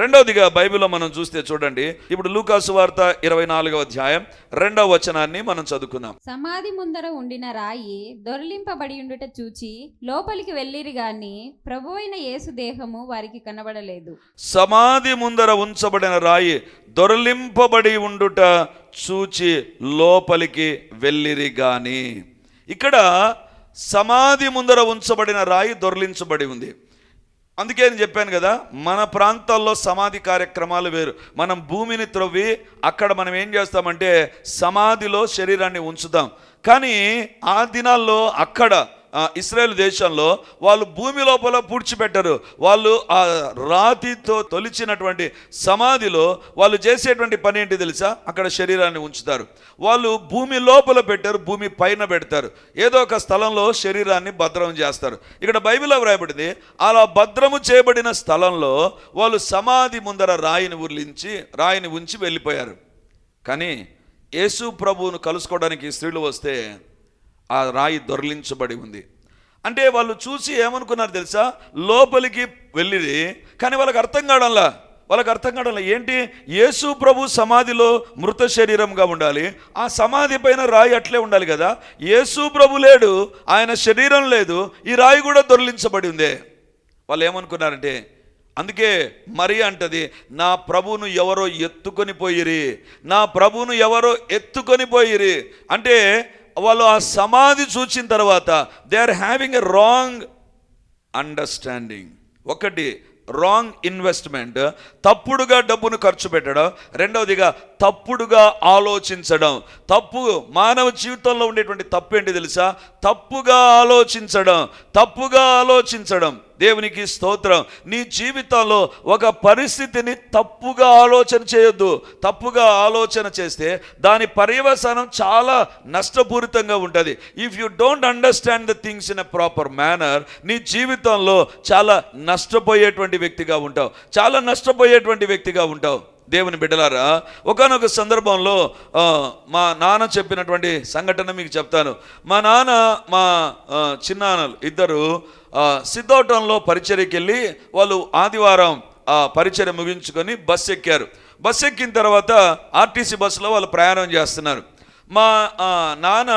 రెండవదిగా బైబిల్లో మనం చూస్తే చూడండి ఇప్పుడు లూకాసు వార్త ఇరవై నాలుగవ అధ్యాయం రెండవ వచనాన్ని మనం చదువుకుందాం. సమాధి ముందర ఉండిన రాయి దొరలింపబడి ఉండుట చూచి లోపలికి వెళ్ళిరి గాని ప్రభువైన యేసు దేహము వారికి కనబడలేదు. సమాధి ముందర ఉంచబడిన రాయి దొరలింపబడి ఉండుట చూచి లోపలికి వెళ్ళిరి గాని. ఇక్కడ సమాధి ముందర ఉంచబడిన రాయి దొరలించబడి ఉంది. అందుకే నేను చెప్పాను కదా మన ప్రాంతాల్లో సమాధి కార్యక్రమాలు వేరు. మనం భూమిని త్రవ్వి అక్కడ మనం ఏం చేస్తామంటే సమాధిలో శరీరాన్ని ఉంచుతాం. కానీ ఆ దినాల్లో అక్కడ ఇస్రాయేల్ దేశంలో వాళ్ళు భూమి లోపల పూడ్చిపెట్టరు. వాళ్ళు ఆ రాతితో తొలిచినటువంటి సమాధిలో వాళ్ళు చేసేటువంటి పని ఏంటి తెలుసా? అక్కడ శరీరాన్ని ఉంచుతారు. వాళ్ళు భూమి లోపల పెట్టారు భూమి పైన పెడతారు. ఏదో ఒక స్థలంలో శరీరాన్ని భద్రం చేస్తారు. ఇక్కడ బైబిల్లో వ్రాయబడింది అలా భద్రము చేయబడిన స్థలంలో వాళ్ళు సమాధి ముందర రాయిని ఉర్లించి రాయిని ఉంచి వెళ్ళిపోయారు. కానీ యేసు ప్రభువును కలుసుకోవడానికి స్త్రీలు వస్తే ఆ రాయి దొరలించబడి ఉంది. అంటే వాళ్ళు చూసి ఏమనుకున్నారు తెలుసా? లోపలికి వెళ్ళిది కానీ వాళ్ళకి అర్థం కావడంలా. వాళ్ళకి అర్థం కావడంలా. ఏంటి? యేసు ప్రభు సమాధిలో మృత శరీరంగా ఉండాలి. ఆ సమాధి పైన రాయి అట్లే ఉండాలి కదా. యేసు ప్రభు లేడు ఆయన శరీరం లేదు ఈ రాయి కూడా దొరలించబడి ఉందే. వాళ్ళు ఏమనుకున్నారంటే అందుకే మరి అంటది నా ప్రభువును ఎవరో ఎత్తుకొని పోయిరి నా ప్రభువును ఎవరో ఎత్తుకొని పోయిరి. అంటే వాళ్ళు ఆ సమాధి చూచిన తర్వాత they are having a wrong understanding ఒకటి రాంగ్ ఇన్వెస్ట్మెంట్ తప్పుడుగా డబ్బును ఖర్చు పెట్టడం. రెండవదిగా తప్పుడుగా ఆలోచించడం. తప్పు మానవ జీవితంలో ఉండేటువంటి తప్పు ఏంటి తెలుసా? తప్పుగా ఆలోచించడం. తప్పుగా ఆలోచించడం. దేవునికి స్తోత్రం. నీ జీవితంలో ఒక పరిస్థితిని తప్పుగా ఆలోచన చేయొద్దు. తప్పుగా ఆలోచన చేస్తే దాని పర్యవసానం చాలా నష్టపూరితంగా ఉంటుంది. If you don't understand the things in a proper manner నీ జీవితంలో చాలా నష్టపోయేటువంటి వ్యక్తిగా ఉంటావు. చాలా నష్టపోయేటువంటి వ్యక్తిగా ఉంటావు. దేవుని బిడ్డలారా ఒకనొక సందర్భంలో మా నాన్న చెప్పినటువంటి సంఘటన మీకు చెప్తాను. మా నాన్న మా చిన్నాన్నలు ఇద్దరు సిద్ధోటంలో పరిచర్యకి వెళ్ళి వాళ్ళు ఆదివారం ఆ పరిచర్య ముగించుకొని బస్సు ఎక్కారు. బస్సు ఎక్కిన తర్వాత ఆర్టీసీ బస్సులో వాళ్ళు ప్రయాణం చేస్తున్నారు. మా నాన్న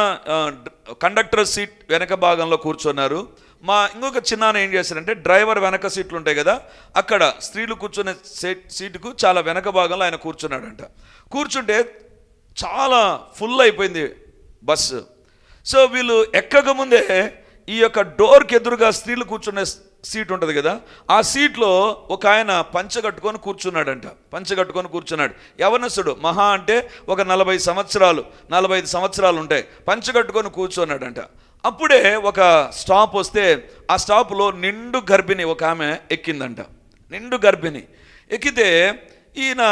కండక్టర్ సీట్ వెనక భాగంలో కూర్చున్నారు. మా ఇంకొక చిన్నాన్న ఏం చేశారంటే డ్రైవర్ వెనక సీట్లు ఉంటాయి కదా అక్కడ స్త్రీలు కూర్చునే సీట్ సీటుకు చాలా వెనక భాగంలో ఆయన కూర్చున్నాడంట. కూర్చుంటే చాలా ఫుల్ అయిపోయింది బస్సు సో వీళ్ళు ఎక్కక ముందే ఈ యొక్క డోర్కి ఎదురుగా స్త్రీలు కూర్చునే సీట్ ఉంటుంది కదా ఆ సీట్లో ఒక ఆయన పంచగట్టుకొని కూర్చున్నాడంట. పంచగట్టుకొని కూర్చున్నాడు. యవనస్తుడు మహా అంటే ఒక నలభై సంవత్సరాలు నలభై ఐదు సంవత్సరాలు ఉంటాయి. పంచగట్టుకొని కూర్చున్నాడంట. అప్పుడే ఒక స్టాప్ వస్తే ఆ స్టాప్లో నిండు గర్భిణి ఒక ఆమె ఎక్కిందంట. నిండు గర్భిణి. ఎక్కితే ఈయన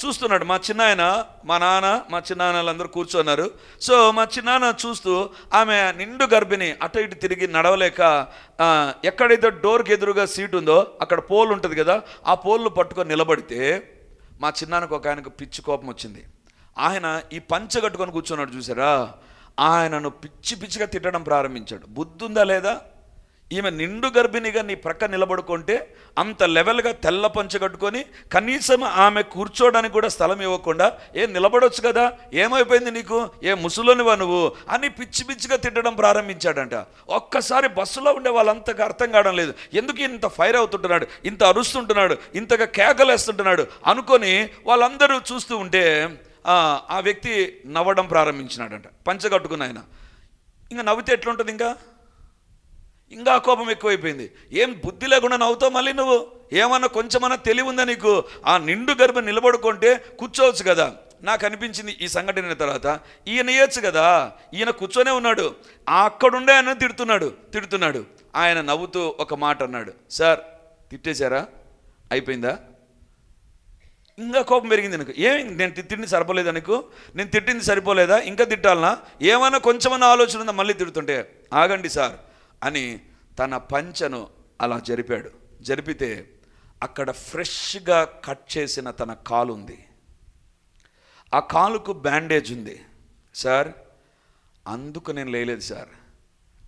చూస్తున్నాడు మా చిన్నాయన మా నాన్న మా చిన్నాన్నలందరూ కూర్చున్నారు. సో మా చిన్నాన్న చూస్తూ ఆమె నిండు గర్భిణి అటు ఇటు తిరిగి నడవలేక ఎక్కడైతే డోర్కి ఎదురుగా సీట్ ఉందో అక్కడ పోల్ ఉంటుంది కదా ఆ పోల్ను పట్టుకొని నిలబడితే మా చిన్నాన్నకు ఒక ఆయనకు పిచ్చి కోపం వచ్చింది. ఆయన ఈ పంచ కట్టుకొని కూర్చున్నాడు చూసారా? ఆయనను పిచ్చి పిచ్చిగా తిట్టడం ప్రారంభించాడు. బుద్ధి ఉందా లేదా? ఈమె నిండు గర్భిణిగా నీ ప్రక్క నిలబడుకుంటే అంత లెవెల్గా తెల్ల పంచ కట్టుకొని కనీసం ఆమె కూర్చోడానికి కూడా స్థలం ఇవ్వకుండా ఏం నిలబడొచ్చు కదా ఏమైపోయింది నీకు? ఏ ముసలోనివా నువ్వు? అని పిచ్చి పిచ్చిగా తిట్టడం ప్రారంభించాడంట. ఒక్కసారి బస్సులో ఉండే వాళ్ళంతగా అర్థం కావడం లేదు. ఎందుకు ఇంత ఫైర్ అవుతుంటున్నాడు? ఇంత అరుస్తుంటున్నాడు? ఇంతగా కేకలేస్తుంటున్నాడు? అనుకొని వాళ్ళందరూ చూస్తూ ఉంటే ఆ, వ్యక్తి నవ్వడం ప్రారంభించినాడంట. పంచ కట్టుకున్న ఆయన ఇంకా నవ్వితే ఎట్లుంటుంది ఇంకా? ఇంకా కోపం ఎక్కువైపోయింది. ఏం బుద్ధి లేకుండా నవ్వుతావు మళ్ళీ నువ్వు? ఏమన్నా కొంచెమన్నా తెలివి ఉందా నీకు? ఆ నిండు గర్భ నిలబడుకుంటే కూర్చోవచ్చు కదా. నాకు అనిపించింది ఈ సంఘటన తర్వాత ఈయన వేయచ్చు కదా. ఈయన కూర్చొనే ఉన్నాడు. అక్కడుండే ఆయన తిడుతున్నాడు. తిడుతున్నాడు. ఆయన నవ్వుతూ ఒక మాట అన్నాడు. సార్ తిట్టేశారా? అయిపోయిందా? ఇంకా కోపం పెరిగింది నాకు. ఏమి? నేను తిట్టింది సరిపోలేదా నీకు? నేను తిట్టింది సరిపోలేదా? ఇంకా తిట్టాలనా? ఏమైనా కొంచెమన్నా ఆలోచన ఉందా? మళ్ళీ తిడుతుంటే ఆగండి సార్ అని తన పంచను అలా జరిపాడు. జరిపితే అక్కడ ఫ్రెష్గా కట్ చేసిన తన కాలు ఉంది. ఆ కాలుకు బ్యాండేజ్ ఉంది. సార్ అందుకు నేను లేలేదు సార్.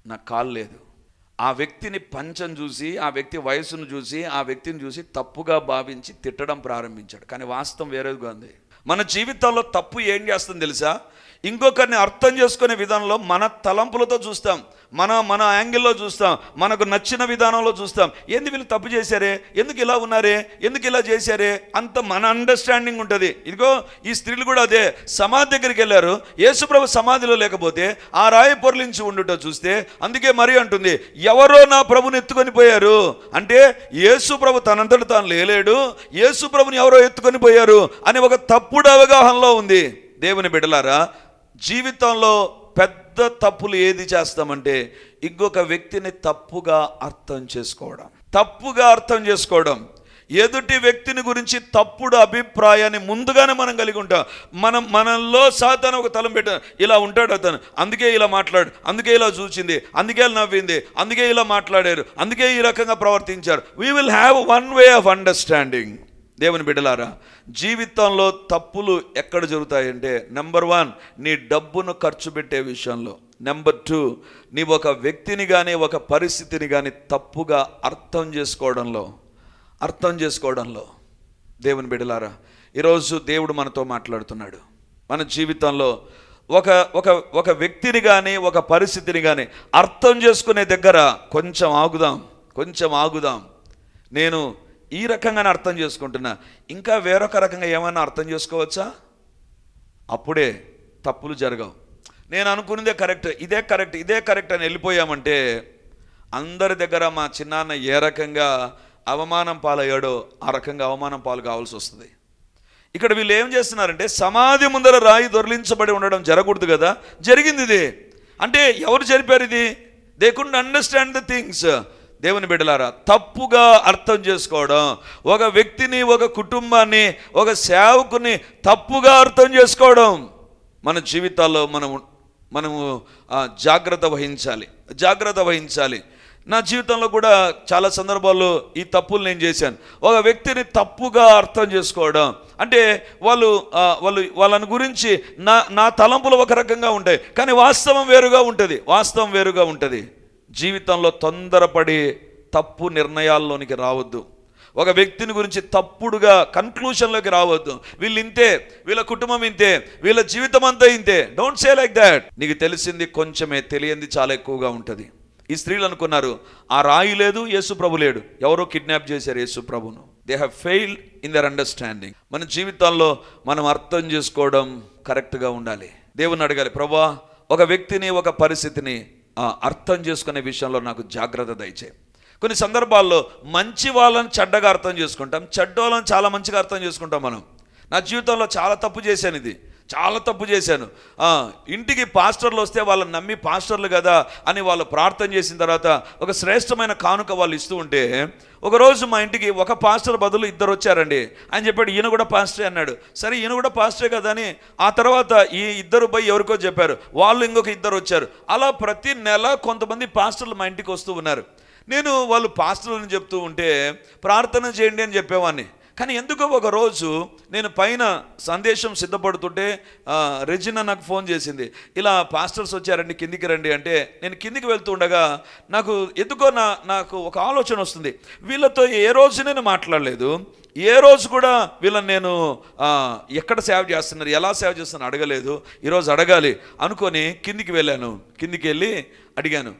నా కాలు లేదు. ఆ వ్యక్తిని పంచం చూసి ఆ వ్యక్తి వయసును చూసి ఆ వ్యక్తిని చూసి తప్పుగా భావించి తిట్టడం ప్రారంభించాడు. కానీ వాస్తవం వేరేగా ఉంది. మన జీవితంలో తప్పు ఏం చేస్తుంది తెలుసా? ఇంకొకరిని అర్థం చేసుకునే విధానంలో మన తలంపులతో చూస్తాం. మన మన యాంగిల్లో చూస్తాం మనకు నచ్చిన విధానంలో చూస్తాం. ఎందుకు వీళ్ళు తప్పు చేశారే? ఎందుకు ఇలా ఉన్నారే? ఎందుకు ఇలా చేశారే? అంత మన అండర్స్టాండింగ్ ఉంటుంది. ఇదిగో ఈ స్త్రీలు కూడా అదే. సమాధి దగ్గరికి వెళ్ళారు. యేసుప్రభు సమాధిలో లేకపోతే ఆ రాయి పొరలించి ఉండుట చూస్తే అందుకే మరీ అంటుంది ఎవరో నా ప్రభుని ఎత్తుకొని పోయారు? అంటే యేసుప్రభు తనంతట తాను లేలేడు. యేసుప్రభుని ఎవరో ఎత్తుకొని పోయారు? అని ఒక తప్పుడు అవగాహనలో ఉంది. దేవుని బిడ్డలారా జీవితంలో పెద్ద తప్పులు ఏది చేస్తామంటే ఇంకొక వ్యక్తిని తప్పుగా అర్థం చేసుకోవడం. తప్పుగా అర్థం చేసుకోవడం. ఎదుటి వ్యక్తిని గురించి తప్పుడు అభిప్రాయాన్ని ముందుగానే మనం కలిగి ఉంటాం. మనం మనలో సాతాను ఒక తలం పెట్ట ఇలా ఉంటాడు అతను. అందుకే ఇలా మాట్లాడు అందుకే ఇలా చూచింది అందుకే ఇలా నవ్వింది అందుకే ఇలా మాట్లాడారు అందుకే ఈ రకంగా ప్రవర్తించారు. We will have one way of understanding దేవుని బిడ్డలారా జీవితంలో తప్పులు ఎక్కడ జరుగుతాయంటే నెంబర్ వన్ నీ డబ్బును ఖర్చు పెట్టే విషయంలో. నెంబర్ టూ నీ ఒక వ్యక్తిని కానీ ఒక పరిస్థితిని కానీ తప్పుగా అర్థం చేసుకోవడంలో అర్థం చేసుకోవడంలో. దేవుని బిడలారా ఈరోజు దేవుడు మనతో మాట్లాడుతున్నాడు. మన జీవితంలో ఒక ఒక ఒక వ్యక్తిని కానీ ఒక పరిస్థితిని కానీ అర్థం చేసుకునే దగ్గర కొంచెం ఆగుదాం కొంచెం ఆగుదాం. నేను ఈ రకంగానే అర్థం చేసుకుంటున్నా. ఇంకా వేరొక రకంగా ఏమైనా అర్థం చేసుకోవచ్చా? అప్పుడే తప్పులు జరగవు. నేను అనుకున్నదే కరెక్ట్ ఇదే కరెక్ట్ ఇదే కరెక్ట్ అని వెళ్ళిపోయామంటే అందరి దగ్గర మా చిన్నాన్న ఏ రకంగా అవమానం పాలయ్యాడో ఆ రకంగా అవమానం పాలు కావాల్సి వస్తుంది. ఇక్కడ వీళ్ళు ఏం చేస్తున్నారంటే సమాధి ముందర రాయి దొరిలించబడి ఉండడం జరగకూడదు కదా జరిగింది ఇది. అంటే ఎవరు జరిపారు ఇది? They couldn't understand the things దేవుని బిడ్డలారా తప్పుగా అర్థం చేసుకోవడం ఒక వ్యక్తిని ఒక కుటుంబాన్ని ఒక సేవకుని తప్పుగా అర్థం చేసుకోవడం మన జీవితాల్లో మనము మనము జాగ్రత్త వహించాలి జాగ్రత్త వహించాలి. నా జీవితంలో కూడా చాలా సందర్భాల్లో ఈ తప్పులు నేను చేశాను. ఒక వ్యక్తిని తప్పుగా అర్థం చేసుకోవడం అంటే వాళ్ళు వాళ్ళు వాళ్ళని గురించి నా నా తలంపులు ఒక రకంగా ఉంటాయి కానీ వాస్తవం వేరుగా ఉంటుంది వాస్తవం వేరుగా ఉంటుంది. జీవితంలో తొందరపడి తప్పు నిర్ణయాల్లోనికి రావద్దు. ఒక వ్యక్తిని గురించి తప్పుడుగా కన్క్లూషన్లోకి రావద్దు. వీళ్ళు ఇంతే వీళ్ళ కుటుంబం ఇంతే వీళ్ళ జీవితం అంతా ఇంతే. డోంట్ సే లైక్ దాట్ నీకు తెలిసింది కొంచెమే తెలియంది చాలా ఎక్కువగా ఉంటుంది. ఈ స్త్రీలు అనుకున్నారు ఆ రాయి లేదు యేసు ప్రభు లేడు. ఎవరో కిడ్నాప్ చేశారు యేసు ప్రభును. They have failed in their understanding మన జీవితాల్లో మనం అర్థం చేసుకోవడం కరెక్ట్గా ఉండాలి. దేవుని అడగాలి ప్రభా ఒక వ్యక్తిని ఒక పరిస్థితిని అర్థం చేసుకునే విషయంలో నాకు జాగ్రత్త దయచే కొన్ని సందర్భాల్లో మంచి వాళ్ళని చెడ్డగా అర్థం చేసుకుంటాం చెడ్డ వాళ్ళని చాలా మంచిగా అర్థం చేసుకుంటాం మనం. నా జీవితంలో చాలా తప్పు చేశాను ఇది. చాలా తప్పు చేశాను. ఇంటికి పాస్టర్లు వస్తే వాళ్ళని నమ్మి పాస్టర్లు కదా అని వాళ్ళు ప్రార్థన చేసిన తర్వాత ఒక శ్రేష్టమైన కానుక వాళ్ళు ఇస్తూ ఉంటే ఒకరోజు మా ఇంటికి ఒక పాస్టర్ బదులు ఇద్దరు వచ్చారండి. అని చెప్పాడు ఈయన కూడా పాస్టరే అన్నాడు. సరే ఈయన కూడా పాస్టరే కదా అని ఆ తర్వాత ఈ ఇద్దరు పోయి ఎవరికో చెప్పారు. వాళ్ళు ఇంకొక ఇద్దరు వచ్చారు. అలా ప్రతి నెల కొంతమంది పాస్టర్లు మా ఇంటికి వస్తూ ఉన్నారు. నేను వాళ్ళు పాస్టర్లను చెప్తూ ఉంటే ప్రార్థన చేయండి అని చెప్పేవాడిని కానీ ఎందుకో ఒక రోజు నేను పైన సందేశం సిద్ధపడుతుంటే రెజినా నాకు ఫోన్ చేసింది. ఇలా పాస్టర్స్ వచ్చారండి కిందికి రండి అంటే నేను కిందికి వెళ్తూ ఉండగా నాకు ఎందుకో నా నాకు ఒక ఆలోచన వస్తుంది. వీళ్ళతో ఏ రోజు నేను మాట్లాడలేదు. ఏ రోజు కూడా వీళ్ళని నేను ఎక్కడ సేవ చేస్తున్నారు ఎలా సేవ చేస్తున్నారు అడగలేదు. ఈరోజు అడగాలి. అనుకొని కిందికి వెళ్ళాను. కిందికి వెళ్ళి అడిగాను.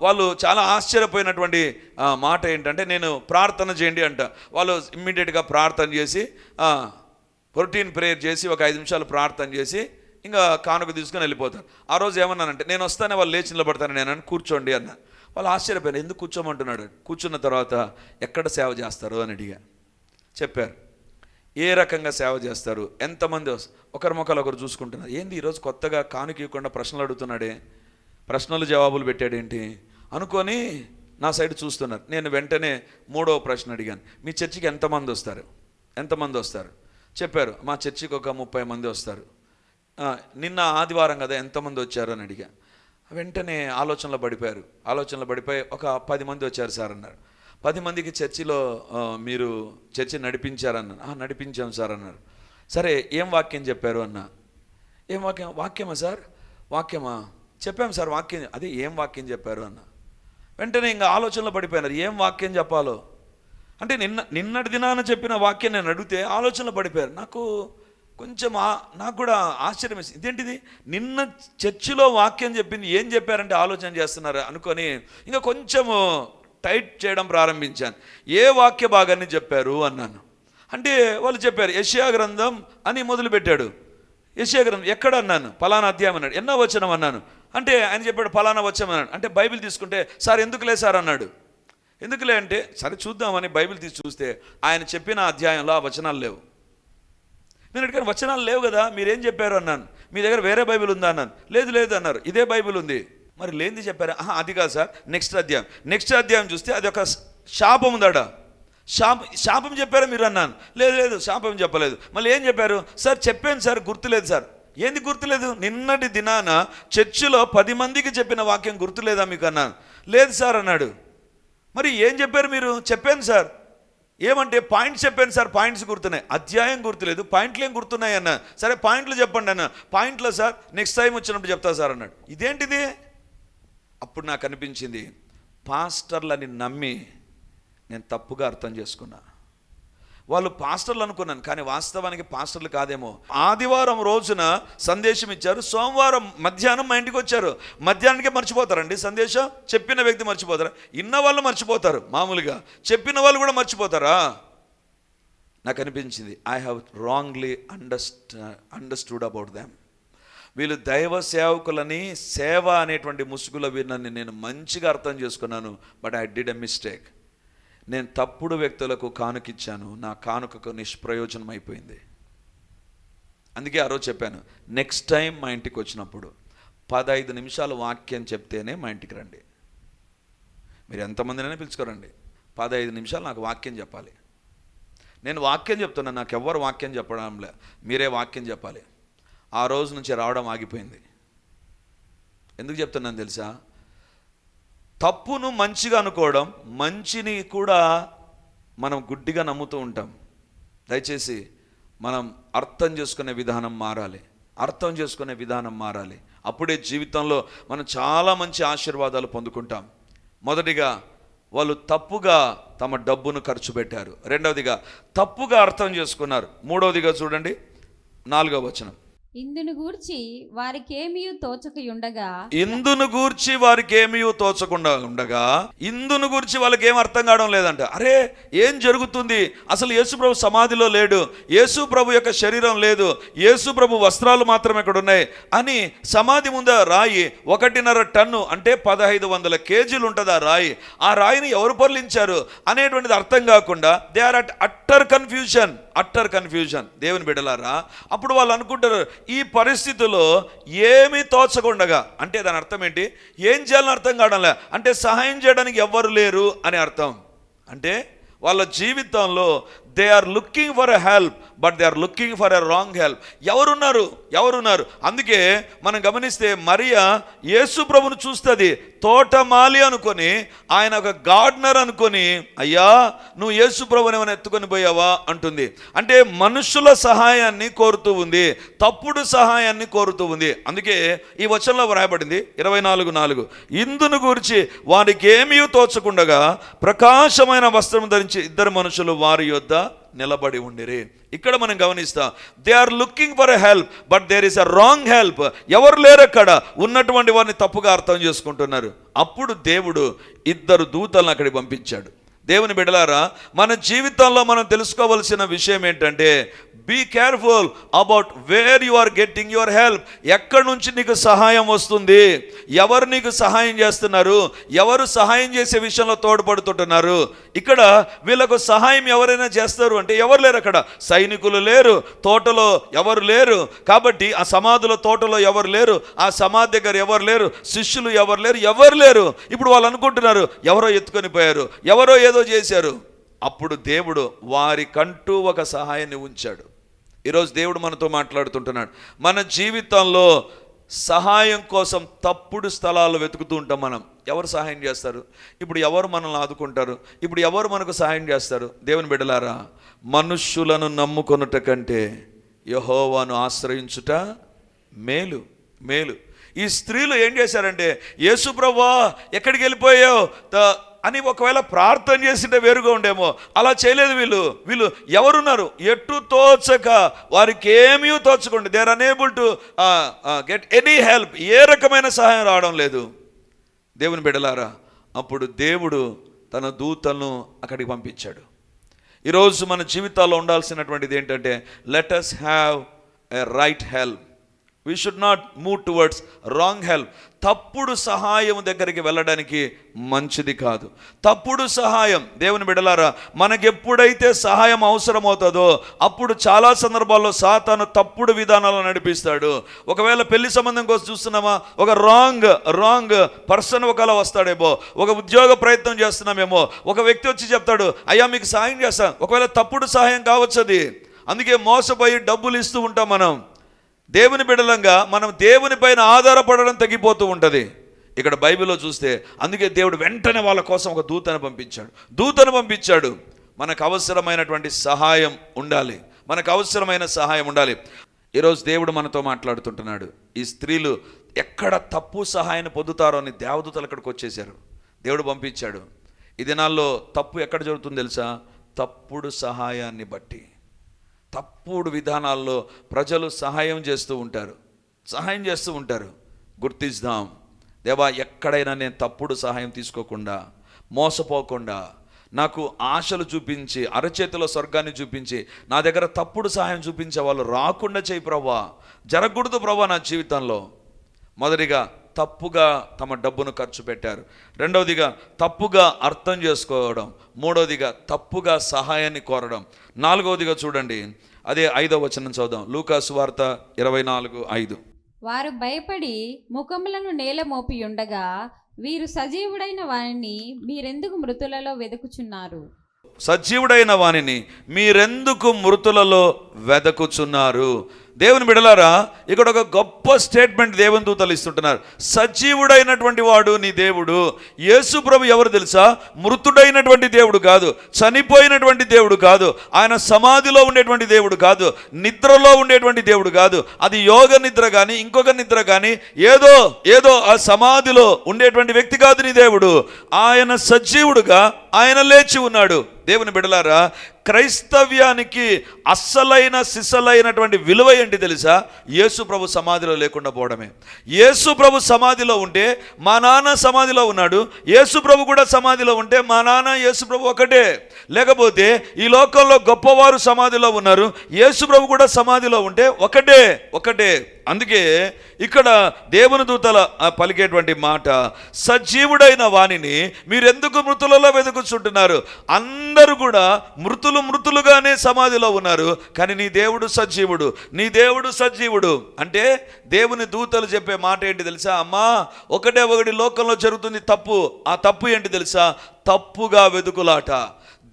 వాళ్ళు చాలా ఆశ్చర్యపోయినటువంటి మాట ఏంటంటే నేను ప్రార్థన చేయండి అంట. వాళ్ళు ఇమ్మీడియట్గా ప్రార్థన చేసి ప్రోటీన్ ప్రేయర్ చేసి ఒక ఐదు నిమిషాలు ప్రార్థన చేసి ఇంకా కానుక తీసుకొని వెళ్ళిపోతారు. ఆ రోజు ఏమన్నానంటే నేను వస్తానే వాళ్ళు లేచి నిలబడతాను నేను అని కూర్చోండి అన్న. వాళ్ళు ఆశ్చర్యపోయారు ఎందుకు కూర్చోమంటున్నాడు? కూర్చున్న తర్వాత ఎక్కడ సేవ చేస్తారు? అని అడిగా. చెప్పారు. ఏ రకంగా సేవ చేస్తారు? ఎంతమంది ఒకరి మొక్కలు ఒకరు చూసుకుంటున్నారు. ఏంది ఈరోజు కొత్తగా కానుక ఇవ్వకుండా ప్రశ్నలు అడుగుతున్నాడే? ప్రశ్నలు జవాబులు పెట్టాడేంటి? అనుకొని నా సైడ్ చూస్తున్నారు. నేను వెంటనే మూడవ ప్రశ్న అడిగాను. మీ చర్చికి ఎంతమంది వస్తారు? ఎంతమంది వస్తారు? చెప్పారు. మా చర్చికి ఒక ముప్పై మంది వస్తారు. నిన్న ఆదివారం కదా ఎంతమంది వచ్చారు అని అడిగా. వెంటనే ఆలోచనలో పడిపోయారు. ఆలోచనలో పడిపోయి ఒక పది మంది వచ్చారు సార్ అన్నారు. పది మందికి చర్చిలో మీరు చర్చి నడిపించారన్నారు. నడిపించాం సార్ అన్నారు. సరే ఏం వాక్యం చెప్పారు అన్న? ఏం వాక్యం? వాక్యమా సార్? వాక్యమా? చెప్పాం సార్ వాక్యం అదే ఏం వాక్యం చెప్పారు అన్న. వెంటనే ఇంకా ఆలోచనలో పడిపోయినారు ఏం వాక్యం చెప్పాలో. అంటే నిన్న నిన్నటి దినాన చెప్పిన వాక్యం నేను అడిగితే ఆలోచనలో పడిపోయారు. నాకు కొంచెం నాకు కూడా ఆశ్చర్యం వేసింది. ఇదేంటిది? నిన్న చర్చిలో వాక్యం చెప్పింది ఏం చెప్పారంటే ఆలోచన చేస్తున్నారు అనుకొని ఇంకా కొంచెము టైట్ చేయడం ప్రారంభించాను. ఏ వాక్య భాగాన్ని చెప్పారు అన్నాను. అంటే వాళ్ళు చెప్పారు యష్యా గ్రంథం అని మొదలుపెట్టాడు. యశ్యా గ్రంథం ఎక్కడ అన్నాను? ఫలానా అధ్యాయం అన్నాడు. ఎన్నో వచనం అన్నాను. అంటే ఆయన చెప్పాడు ఫలానా వచ్చామన్నాడు. అంటే బైబిల్ తీసుకుంటే సార్ ఎందుకులే సార్? అన్నాడు. ఎందుకులే అంటే సరే చూద్దామని బైబిల్ తీసి చూస్తే ఆయన చెప్పిన అధ్యాయంలో ఆ వచనాలు లేవు. నేను అడిగాను వచనాలు లేవు కదా మీరేం చెప్పారు? అన్నాను. మీ దగ్గర వేరే బైబిల్ ఉందా? అన్నాను. లేదు లేదు అన్నారు. ఇదే బైబిల్ ఉంది. మరి లేనిది చెప్పారు? ఆహా అది కాదు సార్. నెక్స్ట్ అధ్యాయం. నెక్స్ట్ అధ్యాయం చూస్తే అది ఒక శాపం ఉందాడ శాప శాపం చెప్పారా మీరు? అన్నాను. లేదు లేదు శాపం చెప్పలేదు. మళ్ళీ ఏం చెప్పారు? సార్ చెప్పాను సార్ గుర్తులేదు సార్. ఏంది గుర్తులేదు? నిన్నటి దినాన చర్చిలో పది మందికి చెప్పిన వాక్యం గుర్తులేదా మీకు అన్నా లేదు సార్ అన్నాడు. మరి ఏం చెప్పారు మీరు? చెప్పాను సార్. ఏమంటే పాయింట్స్ చెప్పాను సార్ పాయింట్స్ గుర్తున్నాయి. అధ్యాయం గుర్తులేదు పాయింట్లు ఏం గుర్తున్నాయి అన్న. సరే పాయింట్లు చెప్పండి అన్న. పాయింట్లో సార్ నెక్స్ట్ టైం వచ్చినప్పుడు చెప్తా సార్ అన్నాడు. ఇదేంటిది? అప్పుడు నాకు అనిపించింది పాస్టర్లని నమ్మి నేను తప్పుగా అర్థం చేసుకున్నా. వాళ్ళు పాస్టర్లు అనుకున్నాను కానీ వాస్తవానికి పాస్టర్లు కాదేమో. ఆదివారం రోజున సందేశం ఇచ్చారు. సోమవారం మధ్యాహ్నం మా ఇంటికి వచ్చారు. మధ్యాహ్నానికే మర్చిపోతారండి సందేశం? చెప్పిన వ్యక్తి మర్చిపోతారా? ఇన్న వాళ్ళు మర్చిపోతారు మామూలుగా. చెప్పిన వాళ్ళు కూడా మర్చిపోతారా? నాకు అనిపించింది I have wrongly అండర్స్టా understood about them వీళ్ళు దైవ సేవకులని సేవ అనేటువంటి ముసుగులో వీరిని నేను మంచిగా అర్థం చేసుకున్నాను but I did a mistake నేను తప్పుడు వ్యక్తులకు కానుకిచ్చాను. నా కానుకకు నిష్ప్రయోజనం అయిపోయింది అందుకే ఆ రోజు చెప్పాను నెక్స్ట్ టైం మా ఇంటికి వచ్చినప్పుడు పదహైదు నిమిషాలు వాక్యం చెప్తేనే మా ఇంటికి రండి. మీరు ఎంతమందినైనా పిలుచుకోరండి. పదహైదు నిమిషాలు నాకు వాక్యం చెప్పాలి. నేను వాక్యం చెప్తున్నాను నాకు ఎవ్వరు వాక్యం చెప్పడంలే మీరే వాక్యం చెప్పాలి. ఆ రోజు నుంచి రావడం ఆగిపోయింది. ఎందుకు చెప్తున్నాను తెలుసా? తప్పును మంచిగా అనుకోవడం మంచిని కూడా మనం గుడ్డిగా నమ్ముతూ ఉంటాం. దయచేసి మనం అర్థం చేసుకునే విధానం మారాలి. అర్థం చేసుకునే విధానం మారాలి. అప్పుడే జీవితంలో మనం చాలా మంచి ఆశీర్వాదాలు పొందుకుంటాం. మొదటిగా వాళ్ళు తప్పుగా తమ డబ్బును ఖర్చు పెట్టారు. రెండవదిగా తప్పుగా అర్థం చేసుకున్నారు. మూడవదిగా చూడండి. నాలుగవ వచనం. ఇందును గూర్చి వారికేమీ తోచకయుండగా ఇందును గూర్చి వారికి తోచకుండా ఉండగా ఇందును గూర్చి వాళ్ళకి ఏం అర్థం కావడం లేదంట. అరే ఏం జరుగుతుంది? అసలు యేసుప్రభు సమాధిలో లేడు. యేసుప్రభు యొక్క శరీరం లేదు. యేసుప్రభు వస్త్రాలు మాత్రమే ఇక్కడ ఉన్నాయి అని సమాధి ముందు రాయి ఒకటిన్నర టన్ను అంటే పదహైదు వందల కేజీలు ఉంటుంది ఆ రాయి. ఆ రాయిని ఎవరు పొరలించారు అనేటువంటిది అర్థం కాకుండా they are at utter confusion utter confusion దేవుని బిడలారా అప్పుడు వాళ్ళు అనుకుంటారు ఈ పరిస్థితిలో ఏమీ తోచకుండగా అంటే దాని అర్థం ఏంటి? ఏం చేయాలని అర్థం కావడంలే. అంటే సహాయం చేయడానికి ఎవ్వరు లేరు అని అర్థం. అంటే వాళ్ళ జీవితంలో they are looking for a help but they are looking for a wrong help ఎవరున్నారు? ఎవరున్నారు? అందుకే మనం గమనిస్తే మరియా యేసు ప్రభును చూస్తుంది. తోటమాలి అనుకొని ఆయన ఒక గార్డనర్ అనుకొని అయ్యా నువ్వు యేసు ప్రభుని ఏమైనా ఎత్తుకొని పోయావా? అంటుంది. అంటే మనుషుల సహాయాన్ని కోరుతూ ఉంది. తప్పుడు సహాయాన్ని కోరుతూ ఉంది. అందుకే ఈ వచనంలో వ్రాయబడింది. ఇరవై నాలుగు నాలుగు. ఇందును గురించి వారికి ఏమీ తోచకుండగా ప్రకాశమైన వస్త్రం ధరించి ఇద్దరు మనుషులు వారి యొద్ద నిలబడి ఉండిరి. ఇక్కడ మనం గమనిస్తాం they are looking for a help but there is a wrong help ఎవరు లేరు అక్కడ? ఉన్నటువంటి వారిని తప్పుగా అర్థం చేసుకుంటున్నారు. అప్పుడు దేవుడు ఇద్దరు దూతలను అక్కడికి పంపించాడు. దేవుని బిడలారా మన జీవితంలో మనం తెలుసుకోవలసిన విషయం ఏంటంటే be careful about where you are getting your help ఎక్కడి నుంచి నీకు సహాయం వస్తుంది? ఎవరు నీకు సహాయం చేస్తున్నారు? ఎవరు సహాయం చేసే విషయంలో తోడ్పడుతుంటున్నారు? ఇక్కడ వీళ్ళకు సహాయం ఎవరైనా చేస్తారు అంటే ఎవరు లేరు అక్కడ. సైనికులు లేరు తోటలో ఎవరు లేరు. కాబట్టి ఆ సమాధుల తోటలో ఎవరు లేరు ఆ సమాధి దగ్గర ఎవరు లేరు శిష్యులు ఎవరు లేరు ఎవరు లేరు. ఇప్పుడు వాళ్ళు అనుకుంటున్నారు ఎవరో ఎత్తుకొని పోయారు ఎవరో ఏదో చేశారు. అప్పుడు దేవుడు వారికంటూ ఒక సహాయాన్ని ఉంచాడు. ఈరోజు దేవుడు మనతో మాట్లాడుతుంటున్నాడు. మన జీవితంలో సహాయం కోసం తప్పుడు స్థలాలు వెతుకుతూ ఉంటాం మనం. ఎవరు సహాయం చేస్తారు? ఇప్పుడు ఎవరు మనల్ని ఆదుకుంటారు? ఇప్పుడు ఎవరు మనకు సహాయం చేస్తారు? దేవుని బిడ్డలారా మనుష్యులను నమ్ముకొనుట కంటే యహోవాను ఆశ్రయించుట మేలు మేలు. ఈ స్త్రీలు ఏం చేశారంటే యేసు ప్రభా ఎక్కడికి వెళ్ళిపోయావు? అని ఒకవేళ ప్రార్థన చేసింటే వేరుగా ఉండేమో. అలా చేయలేదు వీళ్ళు. వీళ్ళు ఎవరున్నారు? ఎటు తోచక వారికి ఏమీ తోచకండి they're unable to get any help ఏ రకమైన సహాయం రావడం లేదు. దేవుని బిడలారా అప్పుడు దేవుడు తన దూతలను అక్కడికి పంపించాడు. ఈరోజు మన జీవితాల్లో ఉండాల్సినటువంటిది ఏంటంటే let us have a right help we should not move towards wrong help తప్పుడు సహాయం దగ్గరికి వెళ్ళడానికి మంచిది కాదు. తప్పుడు సహాయం దేవుని బిడలారా మనకెప్పుడైతే సహాయం అవసరమవుతుందో అప్పుడు చాలా సందర్భాల్లో సాతాను తప్పుడు విధానాలు నడిపిస్తాడు. ఒకవేళ పెళ్ళి సంబంధం కోసం చూస్తున్నామా ఒక రాంగ్ రాంగ్ పర్సన్ ఒకలా వస్తాడేమో ఒక ఉద్యోగ ప్రయత్నం చేస్తున్నామేమో ఒక వ్యక్తి వచ్చి చెప్తాడు అయ్యా మీకు సహాయం చేస్తాను ఒకవేళ తప్పుడు సహాయం కావచ్చు అది అందుకే మోసపోయి డబ్బులు ఇస్తూ ఉంటాం మనం. దేవుని బిడలంగా మనం దేవుని పైన ఆధారపడడం తగ్గిపోతూ ఉంటుంది. ఇక్కడ బైబిల్లో చూస్తే అందుకే దేవుడు వెంటనే వాళ్ళ కోసం ఒక దూతను పంపించాడు. దూతను పంపించాడు. మనకు అవసరమైనటువంటి సహాయం ఉండాలి. మనకు అవసరమైన సహాయం ఉండాలి. ఈరోజు దేవుడు మనతో మాట్లాడుతుంటున్నాడు. ఈ స్త్రీలు ఎక్కడ తప్పు సహాయాన్ని పొందుతారో అని దేవదూతలు అక్కడికి వచ్చేసారు దేవుడు పంపించాడు. ఈ దినాల్లో తప్పు ఎక్కడ జరుగుతుందో తెలుసా? తప్పుడు సహాయాన్ని బట్టి. తప్పుడు విధానాల్లో ప్రజలు సహాయం చేస్తూ ఉంటారు. సహాయం చేస్తూ ఉంటారు. గుర్తిస్తాం దేవా ఎక్కడైనా నేను తప్పుడు సహాయం తీసుకోకుండా మోసపోకుండా నాకు ఆశలు చూపించి అరచేతిలో స్వర్గాన్ని చూపించి నా దగ్గర తప్పుడు సహాయం చూపించే వాళ్ళు రాకుండా చేయి ప్రభా జరగకూడదు ప్రభా నా జీవితంలో. మొదటిగా తప్పుగా తమ డబ్బును ఖర్చు పెట్టారు. రెండవదిగా తప్పుగా అర్థం చేసుకోవడం. మూడవదిగా తప్పుగా సహాయాన్ని కోరడం. నాలుగవదిగా చూడండి. అదే ఐదవ వచనం చదుదాం లూకాసు వార్త ఇరవై నాలుగు ఐదు. వారు భయపడి ముఖములను నేల మోపి ఉండగా వీరు సజీవుడైన వారిని మీరెందుకు మృతులలో వెతుకుచున్నారు సజీవుడైన వానిని మీరెందుకు మృతులలో వెదకుచున్నారు? దేవుని బిడలారా ఇక్కడ ఒక గొప్ప స్టేట్మెంట్ దేవుని దూతలు ఇస్తుంటున్నారు. సజీవుడైనటువంటి వాడు నీ దేవుడు. యేసు ప్రభు ఎవరు తెలుసా? మృతుడైనటువంటి దేవుడు కాదు. చనిపోయినటువంటి దేవుడు కాదు. ఆయన సమాధిలో ఉండేటువంటి దేవుడు కాదు. నిద్రలో ఉండేటువంటి దేవుడు కాదు. అది యోగ నిద్ర కానీ ఇంకొక నిద్ర కానీ ఏదో ఏదో ఆ సమాధిలో ఉండేటువంటి వ్యక్తి కాదు నీ దేవుడు. ఆయన సజీవుడుగా ఆయన లేచి ఉన్నాడు. దేవుని బిడలారా క్రైస్తవ్యానికి అస్సలైన సిసలైనటువంటి విలువ ఏంటి తెలుసా? యేసు ప్రభు సమాధిలో లేకుండా పోవడమే. యేసు ప్రభు సమాధిలో ఉంటే మా నాన్న సమాధిలో ఉన్నాడు. యేసు ప్రభు కూడా సమాధిలో ఉంటే మా నాన్న యేసు ప్రభు ఒకటే. లేకపోతే ఈ లోకంలో గొప్పవారు సమాధిలో ఉన్నారు. యేసు ప్రభు కూడా సమాధిలో ఉంటే ఒకటే ఒకటే. అందుకే ఇక్కడ దేవుని దూతల పలికేటువంటి మాట సజీవుడైన వాణిని మీరెందుకు మృతులలో వెతుకుచుంటున్నారు? అందరూ కూడా మృతులు మృతులుగానే సమాధిలో ఉన్నారు కానీ నీ దేవుడు సజీవుడు నీ దేవుడు సజీవుడు. అంటే దేవుని దూతలు చెప్పే మాట ఏంటి తెలుసా? అమ్మా ఒకటే ఒకటి లోకంలో జరుగుతుంది తప్పు ఆ తప్పు ఏంటి తెలుసా? తప్పుగా వెతుకులాట.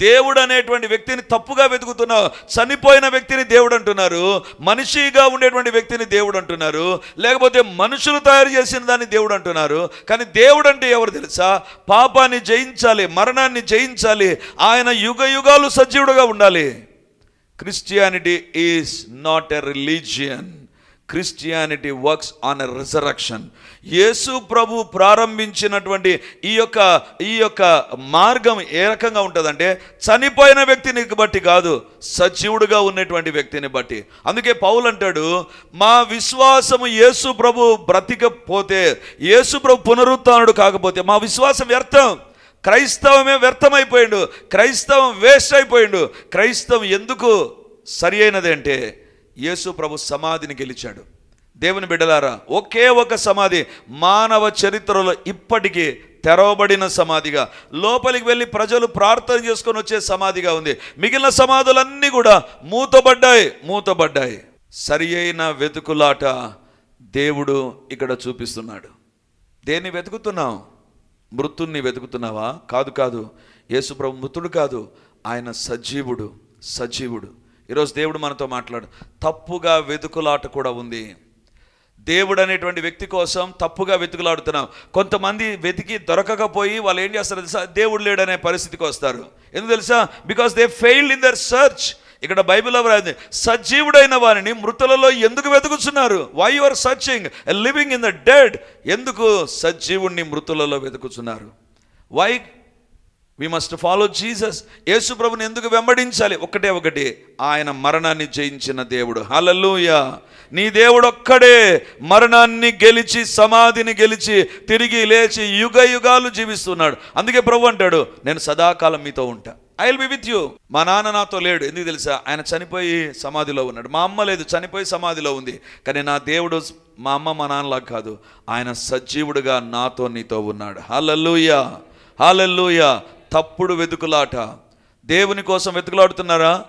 దేవుడు అనేటువంటి వ్యక్తిని తప్పుగా వెతుకుతున్నావు చనిపోయిన వ్యక్తిని దేవుడు అంటున్నారు మనిషిగా ఉండేటువంటి వ్యక్తిని దేవుడు అంటున్నారు లేకపోతే మనుషులు తయారు చేసిన దాన్ని దేవుడు అంటున్నారు కానీ దేవుడు అంటే ఎవరు తెలుసా? పాపాన్ని జయించాలి మరణాన్ని జయించాలి ఆయన యుగ యుగాలు సజీవుడుగా ఉండాలి. Christianity is not a religion Christianity works on a resurrection Yesu ప్రభు ప్రారంభించినటువంటి ఈ యొక్క ఈ యొక్క మార్గం ఏ రకంగా ఉంటుందంటే చనిపోయిన వ్యక్తిని బట్టి కాదు సజీవుడుగా ఉన్నటువంటి వ్యక్తిని బట్టి. అందుకే పౌలు అంటాడు మా విశ్వాసము యేసు ప్రభు బ్రతికపోతే యేసు ప్రభు పునరుత్డు కాకపోతే మా విశ్వాసం వ్యర్థం. క్రైస్తవమే వ్యర్థమైపోయిండు. క్రైస్తవం వేస్ట్ అయిపోయిండు. క్రైస్తవం ఎందుకు సరి అయినది అంటే యేసు ప్రభు సమాధిని గెలిచాడు. దేవుని బిడ్డలారా ఒకే ఒక సమాధి మానవ చరిత్రలో ఇప్పటికీ తెరవబడిన సమాధిగా లోపలికి వెళ్ళి ప్రజలు ప్రార్థన చేసుకొని వచ్చే సమాధిగా ఉంది. మిగిలిన సమాధులన్నీ కూడా మూతబడ్డాయి మూతబడ్డాయి. సరి అయిన వెతుకులాట దేవుడు ఇక్కడ చూపిస్తున్నాడు. దేన్ని వెతుకుతున్నావు? మృతుణ్ణి వెతుకుతున్నావా? కాదు కాదు యేసుప్రభు మృతుడు కాదు ఆయన సజీవుడు సజీవుడు. ఈరోజు దేవుడు మనతో మాట్లాడు. తప్పుగా వెతుకులాట కూడా ఉంది. దేవుడు అనేటువంటి వ్యక్తి కోసం తప్పుగా వెతుకులాడుతున్నాం. కొంతమంది వెతికి దొరకకపోయి వాళ్ళు ఏం చేస్తారు తెలుసా? దేవుడు లేడనే పరిస్థితికి వస్తారు. ఎందుకు తెలుసా? Because they failed in their search ఇక్కడ బైబిల్ రాయింది సజీవుడైన వారిని మృతులలో ఎందుకు వెతుకుతున్నారు why you are searching living in the dead ఎందుకు సజీవుణ్ణి మృతులలో వెతుకుతున్నారు why we must follow Jesus Yesu ప్రభుని ఎందుకు వెంబడించాలి? ఒకటే ఒకటి. ఆయన మరణాన్ని జయించిన దేవుడు. హలలుయ నీ దేవుడు ఒక్కడే మరణాన్ని గెలిచి సమాధిని గెలిచి తిరిగి లేచి యుగ యుగాలు జీవిస్తున్నాడు. అందుకే ప్రభు అంటాడు నేను సదాకాలం మీతో ఉంటా. I will be with you మా నాన్న నాతో లేడు. ఎందుకు తెలుసా? ఆయన చనిపోయి సమాధిలో ఉన్నాడు. మా అమ్మ లేదు చనిపోయి సమాధిలో ఉంది. కానీ నా దేవుడు మా అమ్మ మా నాన్నలా కాదు. ఆయన సజీవుడుగా నాతో నీతో ఉన్నాడు. హలలుయ హాలెల్లుయ తప్పుడు వెతుకులాట. దేవుని కోసం వెతుకులాడుతున్నారా?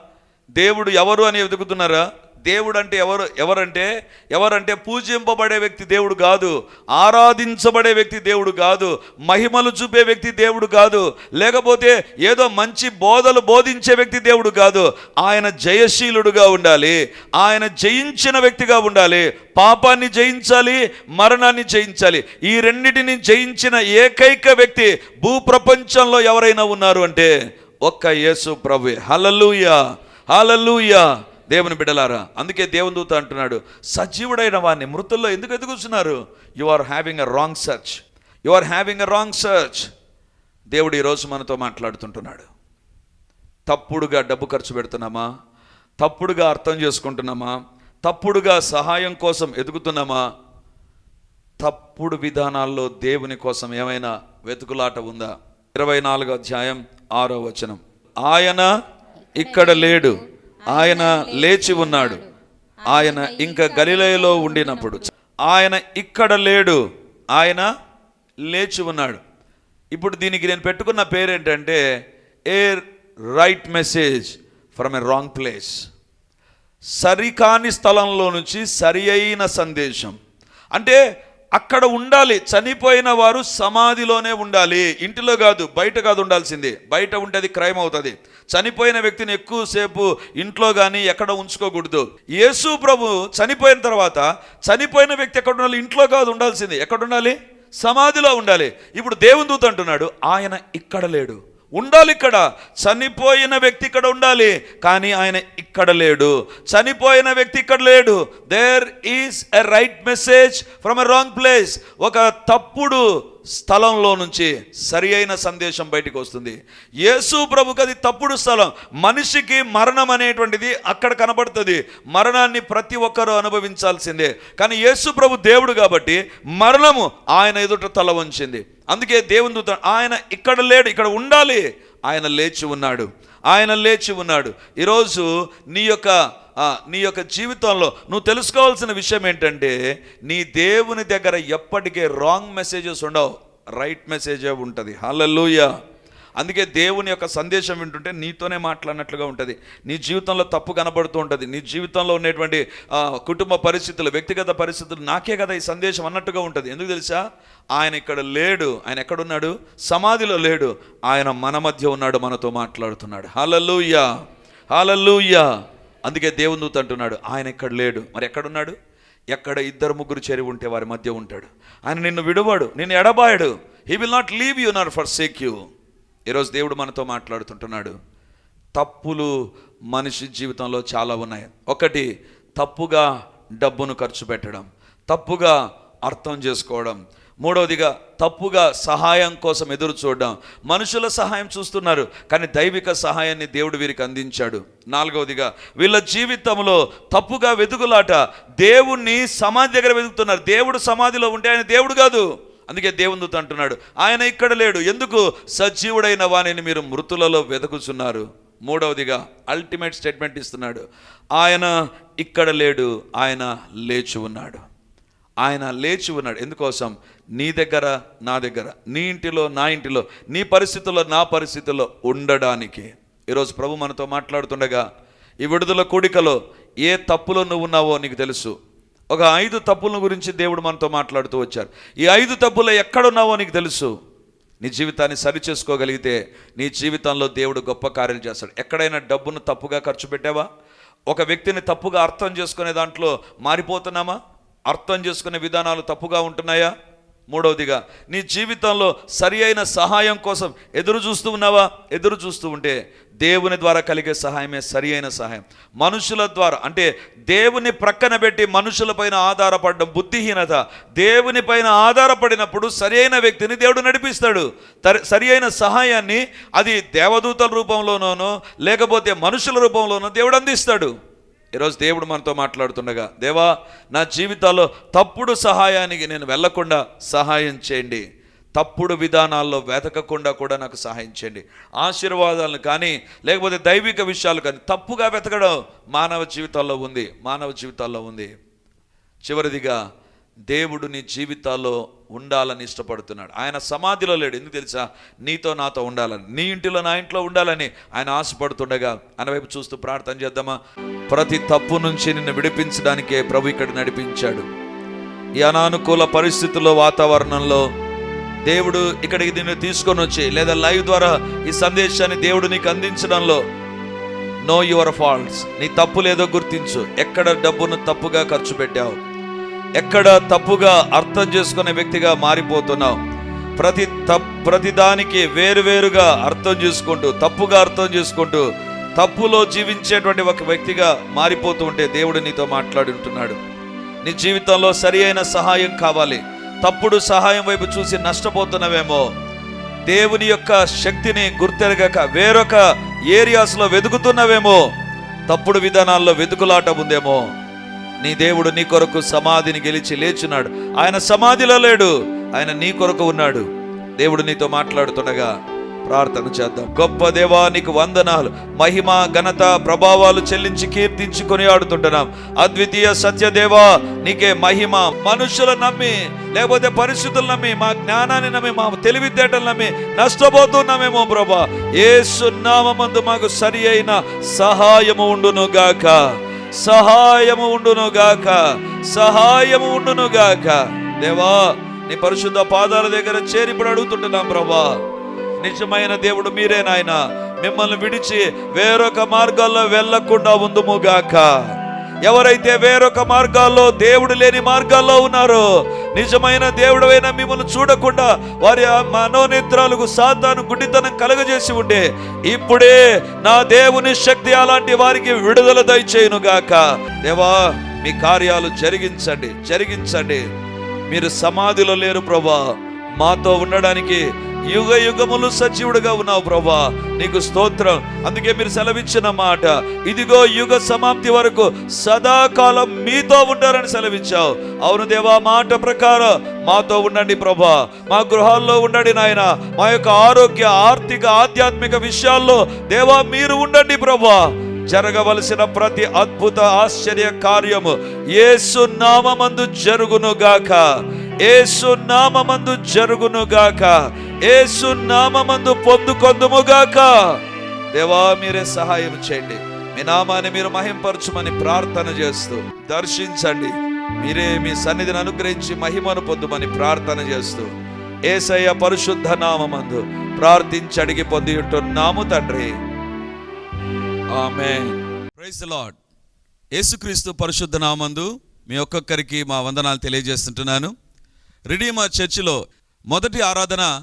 దేవుడు ఎవరు అని వెతుకుతున్నారా? దేవుడు అంటే ఎవరు ఎవరంటే ఎవరంటే పూజింపబడే వ్యక్తి దేవుడు కాదు ఆరాధించబడే వ్యక్తి దేవుడు కాదు మహిమలు చూపే వ్యక్తి దేవుడు కాదు లేకపోతే ఏదో మంచి బోధలు బోధించే వ్యక్తి దేవుడు కాదు. ఆయన జయశీలుడుగా ఉండాలి ఆయన జయించిన వ్యక్తిగా ఉండాలి పాపాన్ని జయించాలి మరణాన్ని జయించాలి. ఈ రెండింటిని జయించిన ఏకైక వ్యక్తి భూప్రపంచంలో ఎవరైనా ఉన్నారు అంటే ఒక్క యేసు ప్రభు హలలుయా హలలుయా దేవుని బిడ్డలారా అందుకే దేవుని దూత అంటున్నాడు సజీవుడైన వారిని మృతుల్లో ఎందుకు ఎదుగుతున్నారు you are having a wrong search you are having a wrong search దేవుడు ఈరోజు మనతో మాట్లాడుతుంటున్నాడు. తప్పుడుగా డబ్బు ఖర్చు పెడుతున్నామా? తప్పుడుగా అర్థం చేసుకుంటున్నామా? తప్పుడుగా సహాయం కోసం ఎదుగుతున్నామా? తప్పుడు విధానాల్లో దేవుని కోసం ఏమైనా వెతుకులాట ఉందా? ఇరవై నాలుగో అధ్యాయం ఆరో వచనం. ఆయన ఇక్కడ లేడు. ఆయన లేచి ఉన్నాడు. ఆయన ఇంకా గలిలయలో ఉండినప్పుడు. ఆయన ఇక్కడ లేడు. ఆయన లేచి ఉన్నాడు. ఇప్పుడు దీనికి నేను పెట్టుకున్న పేరేంటంటే a right message from a wrong place సరికాని స్థలంలో నుంచి సరి అయిన సందేశం. అంటే అక్కడ ఉండాలి. చనిపోయిన వారు సమాధిలోనే ఉండాలి. ఇంటిలో కాదు బయట కాదు ఉండాల్సింది. బయట ఉంటే అది క్రైమ్ అవుతుంది. చనిపోయిన వ్యక్తిని ఎక్కువసేపు ఇంట్లో కానీ ఎక్కడ ఉంచుకోకూడదు. యేసు ప్రభు చనిపోయిన తర్వాత చనిపోయిన వ్యక్తి ఎక్కడ ఉండాలి? ఇంట్లో కాదు ఉండాల్సింది. ఎక్కడ ఉండాలి? సమాధిలో ఉండాలి. ఇప్పుడు దేవుని దూత అంటున్నాడు ఆయన ఇక్కడ లేడు. ఉండాలి ఇక్కడ. చనిపోయిన వ్యక్తి ఇక్కడ ఉండాలి కానీ ఆయన ఇక్కడ లేడు. చనిపోయిన వ్యక్తి ఇక్కడ లేడు. There is a right message from a wrong place ఒక తప్పుడు స్థలంలో నుంచి సరి అయిన సందేశం బయటకు వస్తుంది. యేసు ప్రభుకి అది తప్పుడు స్థలం. మనిషికి మరణం అనేటువంటిది అక్కడ కనబడుతుంది. మరణాన్ని ప్రతి ఒక్కరూ అనుభవించాల్సిందే. కానీ యేసు ప్రభు దేవుడు కాబట్టి మరణము ఆయన ఎదుట తల వంచింది. అందుకే దేవుని దూత ఆయన ఇక్కడ లేడు ఇక్కడ ఉండాలి. ఆయన లేచి ఉన్నాడు. ఆయన లేచి ఉన్నాడు. ఈరోజు నీ యొక్క నీ యొక్క జీవితంలో నువ్వు తెలుసుకోవాల్సిన విషయం ఏంటంటే నీ దేవుని దగ్గర ఎప్పటికే రాంగ్ మెసేజెస్ ఉండవు రైట్ మెసేజే ఉంటుంది. హలలుయ అందుకే దేవుని యొక్క సందేశం వింటుంటే నీతోనే మాట్లాడినట్లుగా ఉంటుంది. నీ జీవితంలో తప్పు కనబడుతూ ఉంటుంది. నీ జీవితంలో ఉన్నటువంటి కుటుంబ పరిస్థితులు వ్యక్తిగత పరిస్థితులు నాకే కదా ఈ సందేశం అన్నట్టుగా ఉంటుంది. ఎందుకు తెలుసా? ఆయన ఇక్కడ లేడు ఆయన ఎక్కడున్నాడు? సమాధిలో లేడు. ఆయన మన మధ్య ఉన్నాడు మనతో మాట్లాడుతున్నాడు. హలలుయ్యా హలలుయ్యా అందుకే దేవుని దూత అంటున్నాడు ఆయన ఇక్కడ లేడు? మరి ఎక్కడున్నాడు? ఎక్కడ ఇద్దరు ముగ్గురు చేరి ఉంటే వారి మధ్య ఉంటాడు. ఆయన నిన్ను విడువాడు నిన్ను ఎడబాయడు. He will not leave you not forsake you ఈరోజు దేవుడు మనతో మాట్లాడుతుంటున్నాడు తప్పులు మనిషి జీవితంలో చాలా ఉన్నాయి. ఒకటి తప్పుగా డబ్బును ఖర్చు పెట్టడం. తప్పుగా అర్థం చేసుకోవడం. మూడవదిగా తప్పుగా సహాయం కోసం ఎదురు చూడడం. మనుషుల సహాయం చూస్తున్నారు కానీ దైవిక సహాయాన్ని దేవుడు వీరికి అందించాడు. నాలుగవదిగా వీళ్ళ జీవితంలో తప్పుగా వెతుకులాట దేవుణ్ణి సమాధి దగ్గర వెతుకుతున్నారు. దేవుడు సమాధిలో ఉంటే ఆయన దేవుడు కాదు. అందుకే దేవుని దూత అంటున్నాడు ఆయన ఇక్కడ లేడు. ఎందుకు? సజీవుడైన వాణిని మీరు మృతులలో వెతుకుచున్నారు. మూడవదిగా అల్టిమేట్ స్టేట్మెంట్ ఇస్తున్నాడు. ఆయన ఇక్కడ లేడు ఆయన లేచి ఉన్నాడు. ఆయన లేచి ఉన్నాడు. ఎందుకోసం? నీ దగ్గర నా దగ్గర నీ ఇంటిలో నా ఇంటిలో నీ పరిస్థితుల్లో నా పరిస్థితుల్లో ఉండడానికి. ఈరోజు ప్రభు మనతో మాట్లాడుతుండగా ఈ విడుదల కూడికలో ఏ తప్పులో నువ్వు ఉన్నావో నీకు తెలుసు. ఒక ఐదు తప్పుల గురించి దేవుడు మనతో మాట్లాడుతూ వచ్చారు. ఈ ఐదు తప్పులు ఎక్కడున్నావో నీకు తెలుసు. నీ జీవితాన్ని సరి చేసుకోగలిగితే నీ జీవితంలో దేవుడు గొప్ప కార్యాలు చేస్తాడు. ఎక్కడైనా డబ్బును తప్పుగా ఖర్చు పెట్టావా? ఒక వ్యక్తిని తప్పుగా అర్థం చేసుకునే దాంట్లో మారిపోతున్నామా? అర్థం చేసుకునే విధానాలు తప్పుగా ఉంటున్నాయా? మూడవదిగా నీ జీవితంలో సరి అయిన సహాయం కోసం ఎదురు చూస్తూ ఉన్నావా? ఎదురు చూస్తూ ఉంటే దేవుని ద్వారా కలిగే సహాయమే సరి అయిన సహాయం. మనుషుల ద్వారా అంటే దేవుని ప్రక్కన పెట్టి మనుషులపైన ఆధారపడడం బుద్ధిహీనత. దేవుని పైన ఆధారపడినప్పుడు సరి అయిన వ్యక్తిని దేవుడు నడిపిస్తాడు. సరి అయిన సహాయాన్ని అది దేవదూతల రూపంలోనో లేకపోతే మనుషుల రూపంలోనో దేవుడు అందిస్తాడు. ఈరోజు దేవుడు మనతో మాట్లాడుతుండగా దేవా నా జీవితాల్లో తప్పుడు సహాయానికి నేను వెళ్ళకుండా సహాయం చేయండి. తప్పుడు విధానాల్లో వెతకకుండా కూడా నాకు సహాయం చేయండి. ఆశీర్వాదాలను కానీ లేకపోతే దైవిక విషయాలు కానీ తప్పుగా వెతకడం మానవ జీవితాల్లో ఉంది మానవ జీవితాల్లో ఉంది. చివరిదిగా దేవుడు నీ జీవితాల్లో ఉండాలని ఇష్టపడుతున్నాడు. ఆయన సమాధిలో లేడు. ఎందుకు తెలుసా? నీతో నాతో ఉండాలని. నీ ఇంటిలో నా ఇంట్లో ఉండాలని ఆయన ఆశపడుతుండగా ఆయన వైపు చూస్తూ ప్రార్థన చేద్దామా? ప్రతి తప్పు నుంచి నిన్ను విడిపించడానికే ప్రభు ఇక్కడ నడిపించాడు. ఈ అనానుకూల పరిస్థితుల్లో వాతావరణంలో దేవుడు ఇక్కడికి నిన్ను తీసుకొని వచ్చి లేదా లైవ్ ద్వారా ఈ సందేశాన్ని దేవుడు నీకు అందించడంలో నో యువర్ ఫాల్ట్స్ నీ తప్పు లేదో గుర్తించు. ఎక్కడ డబ్బును తప్పుగా ఖర్చు పెట్టావు? ఎక్కడ తప్పుగా అర్థం చేసుకునే వ్యక్తిగా మారిపోతున్నావు? ప్రతి తప్ ప్రతిదానికి వేరువేరుగా అర్థం చేసుకుంటూ తప్పుగా అర్థం చేసుకుంటూ తప్పులో జీవించేటువంటి ఒక వ్యక్తిగా మారిపోతూ ఉంటే దేవుడు నీతో మాట్లాడుంటున్నాడు నీ జీవితంలో సరి అయిన సహాయం కావాలి. తప్పుడు సహాయం వైపు చూసి నష్టపోతున్నవేమో. దేవుని యొక్క శక్తిని గుర్తెరగక వేరొక ఏరియాస్లో వెతుకుతున్నవేమో. తప్పుడు విధానాల్లో వెతుకులాట ఉందేమో. నీ దేవుడు నీ కొరకు సమాధిని గెలిచి లేచున్నాడు. ఆయన సమాధిలో లేడు. ఆయన నీ కొరకు ఉన్నాడు. దేవుడు నీతో మాట్లాడుతుండగా ప్రార్థన చేద్దాం. గొప్ప దేవా నీకు వందనాలు. మహిమ ఘనత ప్రభావాలు చెల్లించి కీర్తించి కొనియాడుతుంటున్నాం అద్వితీయ సత్యదేవా నీకే మహిమ. మనుషుల నమ్మి లేకపోతే పరిస్థితులు నమ్మి మా జ్ఞానాన్ని నమ్మి మా తెలివితేటలు నమ్మి నష్టపోతున్నామేమో ప్రభా. ఏ సున్నామందు మాకు సరి అయిన సహాయము ఉండును గాక సహాయము ఉండును గాక. సహాయము ఉండును గాక. దేవా నీ పరిశుద్ధ పాదాల దగ్గర చేరి ఇప్పుడు అడుగుతుంటున్నాం ప్రభా. నిజమైన దేవుడు మీరే నాయన. మిమ్మల్ని విడిచి వేరొక మార్గాల్లో వెళ్ళకుండా ఉందుము గాక. ఎవరైతే వేరొక మార్గాల్లో దేవుడు లేని మార్గాల్లో ఉన్నారో నిజమైన దేవుడైన మిమ్మల్ని చూడకుండా వారి మనోనేత్రాలకు సాతాను గుడ్డితనం కలగజేసి ఉండే ఇప్పుడే నా దేవుని శక్తి అలాంటి వారికి విడుదల దయచేయును గాక దేవా మీ కార్యాలు జరిగించండి జరిగించండి. మీరు సమాధిలో లేరు ప్రభా. మాతో ఉండడానికి యుగ యుగములు సజీవుడుగా ఉన్నావు ప్రభా. నీకు స్తోత్రం. అందుకే మీరు సెలవిచ్చిన మాట ఇదిగో యుగ సమాప్తి వరకు సదాకాలం మీతో ఉంటారని సెలవిచ్చావు. అవును దేవా మాట ప్రకారం మాతో ఉండండి ప్రభా. మా గృహాల్లో ఉండండి నాయన. మా యొక్క ఆరోగ్య ఆర్థిక ఆధ్యాత్మిక విషయాల్లో దేవా మీరు ఉండండి ప్రభా. జరగవలసిన ప్రతి అద్భుత ఆశ్చర్య కార్యము ఏసు నామమందు జరుగును గాక. నామందు నామమందు ఏసు గాక యేసు నామమందు పొందుకొందుము దేవా మీరే సహాయం చేయండి. మీ నామాన్ని మీరు మహింపరచుమని ప్రార్థన చేస్తూ దర్శించండి. మీరే మీ సన్నిధిని అనుగ్రహించి మహిమను పొందుమని ప్రార్థన చేస్తూ ఏసయ్య పరిశుద్ధ నామందు ప్రార్థించి అడిగి పొంది ఉంటున్నాము తండ్రి. ఆమె ప్రైజ్ లార్డ్ యేసుక్రీస్తు పరిశుద్ధ నామందు మీ ఒక్కొక్కరికి మా వందనాలు తెలియజేస్తుంటున్నాను. రిడీమర్ చర్చిలో మొదటి ఆరాధన